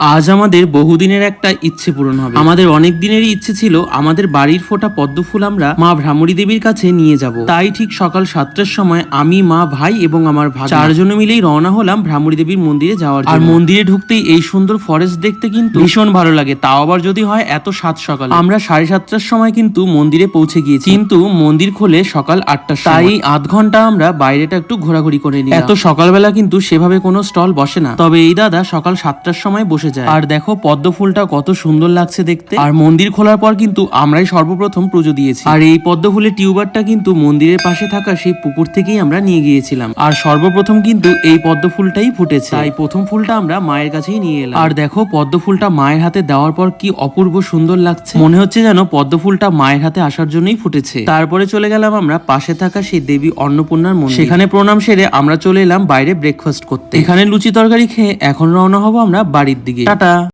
আজ আমাদের বহুদিনের একটা ইচ্ছে পূরণ হবে। আমাদের অনেক দিনেরই ইচ্ছে ছিল আমাদের বাড়ির ফোটা পদ্ম ফুল আমরা মা ভ্রামরী দেবীর কাছে নিয়ে যাব। তাই ঠিক সকাল সাতটার সময় আমি মা ভাই এবং আমার ভাই চারজনে মিলেই রওনা হলাম ভ্রামরী দেবীর মন্দিরে যাওয়ার জন্য। আর মন্দিরে ঢুকতেই এই সুন্দর ফরেস্ট দেখতে কিন্তু ভীষণ ভালো লাগে। তাও আবার যদি হয় এত সাত সকাল। আমরা সাড়ে সাতটার সময় কিন্তু মন্দিরে পৌঁছে গিয়েছি। কিন্তু মন্দির খোলে সকাল আটটার সময়। তাই আধ ঘণ্টা আমরা বাইরেটা একটু ঘোরাঘুরি করে নিই এত সকালবেলা কিন্তু সেভাবে কোনো স্টল বসে না। তবে এই দাদা সকাল সাতটার সময় বসে যায়। আর দেখো পদ্ম ফুলটা কত সুন্দর লাগছে দেখতে। আর মন্দির খোলার পর কিন্তু আমরাই সর্বপ্রথম পুজো দিয়েছি। আর এই পদ্ম ফুলের টিউবারটা কিন্তু মন্দিরের পাশে থাকা সেই পুকুর থেকেই আমরা নিয়ে গিয়েছিলাম। আর সর্বপ্রথম কিন্তু এই পদ্ম ফুলটাই ফুটেছে। তাই প্রথম ফুলটা আমরা মায়ের কাছেই নিয়ে এলাম। আর দেখো পদ্ম ফুলটা মায়ের হাতে দেওয়ার পর কি অপূর্ব সুন্দর লাগছে। মনে হচ্ছে যেন পদ্ম ফুলটা মায়ের হাতে আসার জন্যই ফুটেছে। তারপরে চলে গেলাম আমরা পাশে থাকা সেই দেবী অন্নপূর্ণার মন্দির। সেখানে প্রণাম সেরে আমরা চলে এলাম বাইরে ব্রেকফাস্ট করতে। এখানে লুচি তরকারি খেয়ে এখন রওনা হব আমরা বাড়ির দিকে। 哒哒